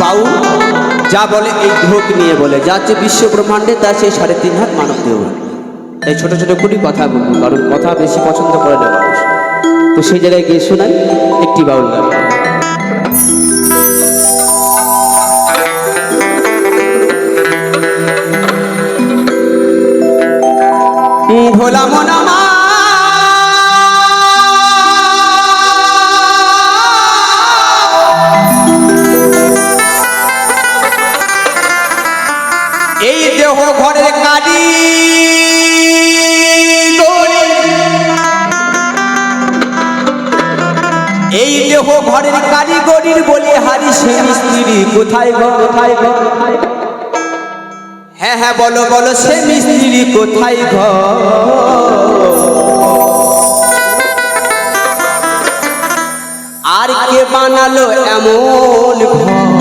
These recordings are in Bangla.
বাউ যা বলে এই ঢোক নিয়ে বলে। যা যে বিশ্ব ব্রহ্মাণ্ডে তা সেই সাড়ে তিন হাত মানব দেহ। তাই ছোটো ছোটো খুঁটি কথা বলব, কারণ কথা বেশি পছন্দ করে না মানুষ। তো সেই জায়গায় গিয়ে শোনাই, একটি বাউল গান। ভোলা মনা ঘরের কারি এই দেহ ঘরের কারিগরির বলে হারি সে মিস্ত্রি। কোথায় গো কোথায় গো? হ্যাঁ হ্যাঁ বলো বলো, সে মিস্ত্রি কোথায় ঘর আর কে বানালো এমন ঘর?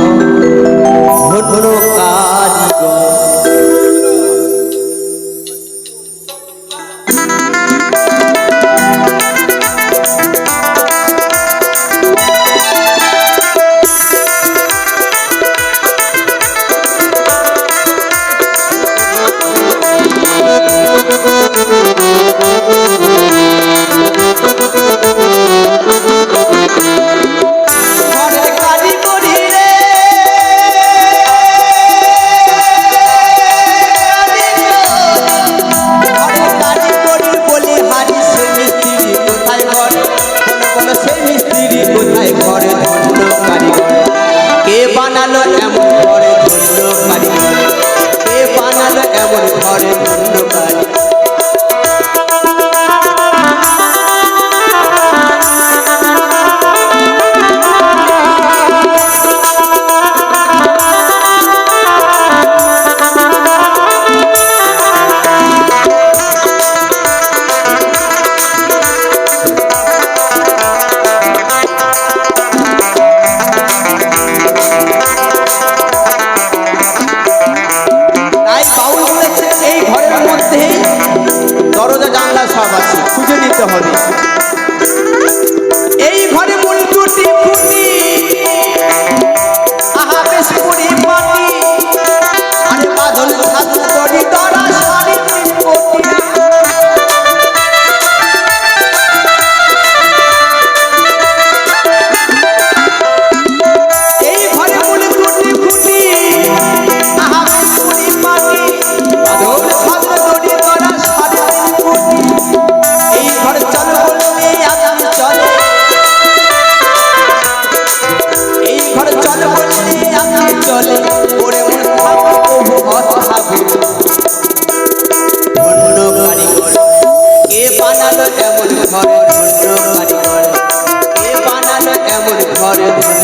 করে দিন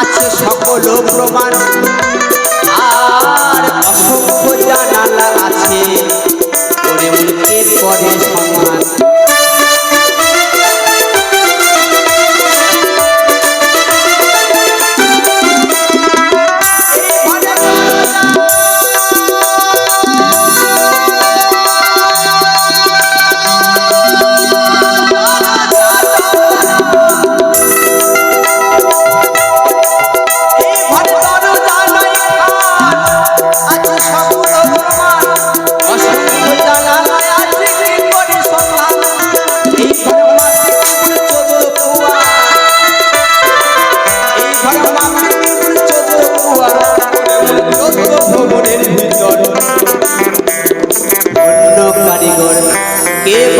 আছে সকল প্রমাণ।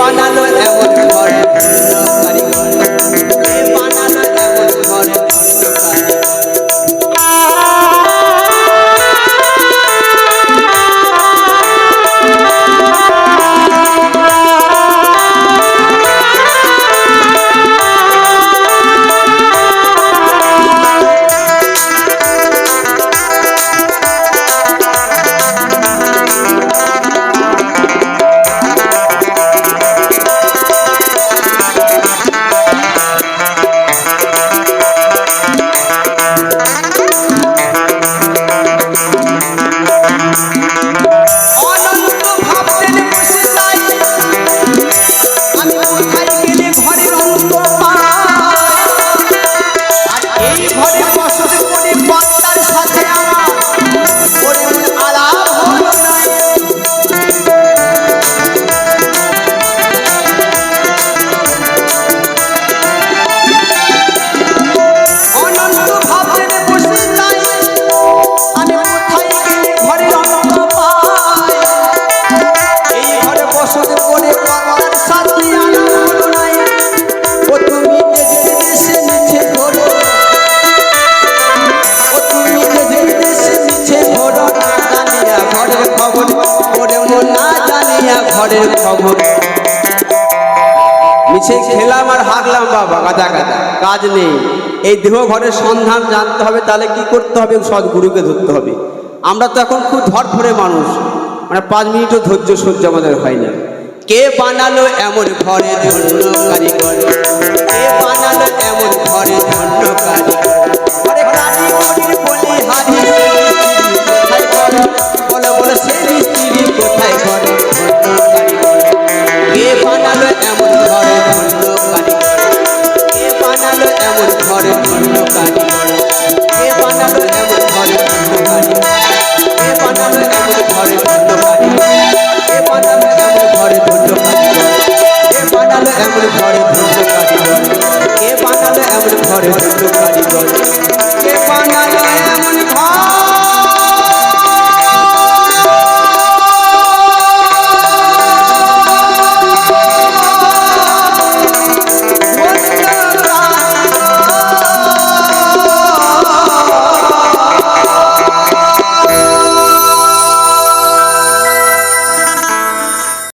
i'm Fana no এই ঘরে বসত করে মিছে খেলাম আর হাগলাম বাবা, গাদা গাদা, কাজ নেই। এই দেহ ঘরের সন্ধান জানতে হবে, তাহলে কি করতে হবে সদ্গুরুকে ধরতে হবে। আমরা তো এখন খুব ধরফরে মানুষ মানে পাঁচ মিনিটও ধৈর্য সহ্য আমাদের হয় না। কে বানালো এমন ঘরে কারিগর? এমন ঘরে ধন্য কারিগর। কে বানালো এমন ঘরে ধন্য কারিগর। কে বানালো